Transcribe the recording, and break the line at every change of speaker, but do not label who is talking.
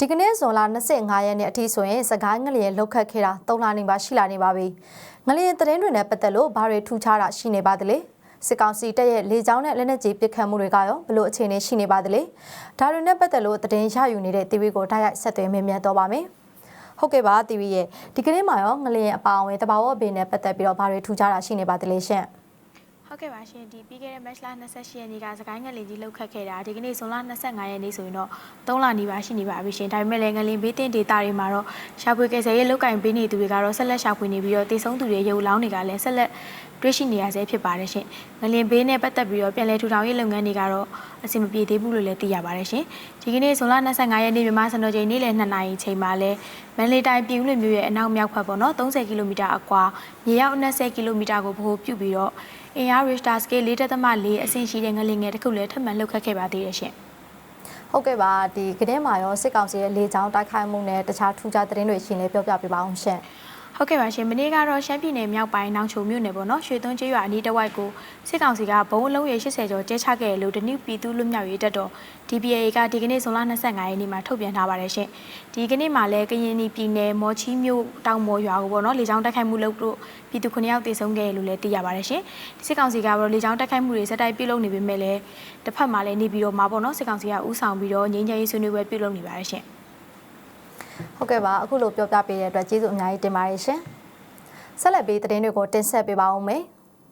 ဒီကနေ့ဇွန်လ25ရက်နေ့အထိဆိုရင်စကိုင်းငလျင်လောက်ခတ်ခဲ့တာ3လနေပါရှိလာနေပါပြီ။ငလျင်သတင်းတွေနဲ့ပတ်သက်လို့ဘာတွေထူးခြားတာရှိနေပါသလဲ။စစ်ကောင်စီတပ်ရဲ့လေကြောင်းနဲ့လက်နက်ကြီးပစ်ခတ်မှုတွေကရောဘလို့အခြေအနေရှိနေပါသလဲ။ဒါတွေနဲ့ပတ်သက်လို့သတင်းရယူနေတဲ့ TV ကိုတိုက်ရိုက်ဆက်သွယ်မြင်မြန်တော့ပါမယ်။ဟုတ်ကဲ့ပါ TV ရဲ့ဒီကနေ့မှာရောငလျင်အပါအဝင်တဘာဝဘေးနဲ့ပတ်သက်ပြီးတော့ဘာတွေထူးခြားတာရှိနေပါသလဲရှင်။
ဟုတ်ကဲ့ပါရှင်ဒီပြီးခဲ့တဲ့ match လ28ရက်နေ့ကစကိုင်းငလင်ကြီးလောက်ခတ်ခဲ့တာဒီကနေ့ဇွန်လ25ရက်နေ့ဆိုရင်တော့3လနီးပါးရှိနေပါပြီရှင်ဒါပေမဲ့လည်းငလင်ဘေးတင်ဒေတာတွေမှာတော့ရှာဖွေကယ်ဆယ်ရေးလောက်ကင်ပေးနေသူတွေကတော့ဆက်လက်ရှာဖွေနေပြီးတော့တည်ဆုံးသူတွေရုပ်လောင်းတွေကလည်းဆက်လက်တွေ့ရှိနေရဆဲဖြစ်ပါတယ်ရှင်ငလင်ဘေးနဲ့ပတ်သက်ပြီးတော့ပြန်လည်ထူထောင်ရေးလုပ်ငန်းတွေကတော့အဆင်မပြေသေးဘူးလို့လည်းသိရပါတယ်ရှင်ဒီကနေ့ဇွန်လ25ရက်နေ့မြန်မာစံတော်ချိန်နေ့လယ်2နာရီချိန်မှာလဲမန္တလေးတိုင်းပြည်ဦးလွင်မြို့ရဲ့အနောက်မြောက်ဘက်ပေါ့နော်30ကီလိုမီတာအကွာမြေရောက်20ကီလိုမီတာကိုဗဟိုပြုပြီးတော့အင်အား Richter scale 4.4အဆင့်ရှိတဲ့ငလင်ငယ်တစ်ခုလည်းထပ်မံလှုပ်ခတ်ခဲ့ပါသေးတယ်ရှင်
ဟုတ်ကဲ့ပါဒီကနေ့မှာရောစစ်ကောင်စီရဲ့လေကြောင်းတိုက်ခိုက်မှုနဲ့တခြားထူးခြားသတင်းတွေရှင်လည်းပြောပြပေးပါအောင်ရှင်။
ဟုတ်ကဲ့ပါရှင်မနေ့ကတော့ရှမ်းပြည်နယ်မြောက်ပိုင်းနောင်ချိုမြို့နယ်ပေါ့နော်ရွှေသွန်းကျေးရွာအနီးတစ်ဝိုက်ကိုစစ်ကောင်စီကဘုံအလုံးရေ80ကျော်ကျဲချခဲ့တယ်လို့တနည်းပြည်သူလွတ်မြောက်ရေးတပ်တော် DPA ကဒီကနေ့ဇွန်လ25ရက်နေ့မှာထုတ်ပြန်ထားပါတယ်ရှင်။ဒီကနေ့မှာလည်းကရင်ပြည်နယ်မော်ချီမြို့တောင်မော်ရွာကိုပေါ့နော်လေကြောင်းတိုက်ခိုက်မှုလုပ်လို့ပြည်သူ9ယောက်တေဆုံးခဲ့တယ်လို့လည်းသိရပါတယ်ရှင်။ဒီစစ်ကောင်စီကတော့လေကြောင်းတိုက်ခိုက်မှုတွေစက်တိုက်ပြုလုပ်နေပေမဲ့လည်းတစ်ဖက်မှာလည်းနေပြီးတော့မှာပေါ့နော်စစ်ကောင်စီကဥဆောင်ပြီးတော့ငြိမ်းချမ်းရေးဆွေးနွေးပွဲပြုလုပ်နေပါတယ်ရှင်။
ဟုတ်ကဲ့ပါအခုလိုပြောပြပေးတဲ့အတွက်ကျေးဇူးအများကြီးတင်ပါတယ်ရှင်ဆက်လက်ပြီးသတင်းတွေကိုတင်ဆက်ပေးပါဦးမယ်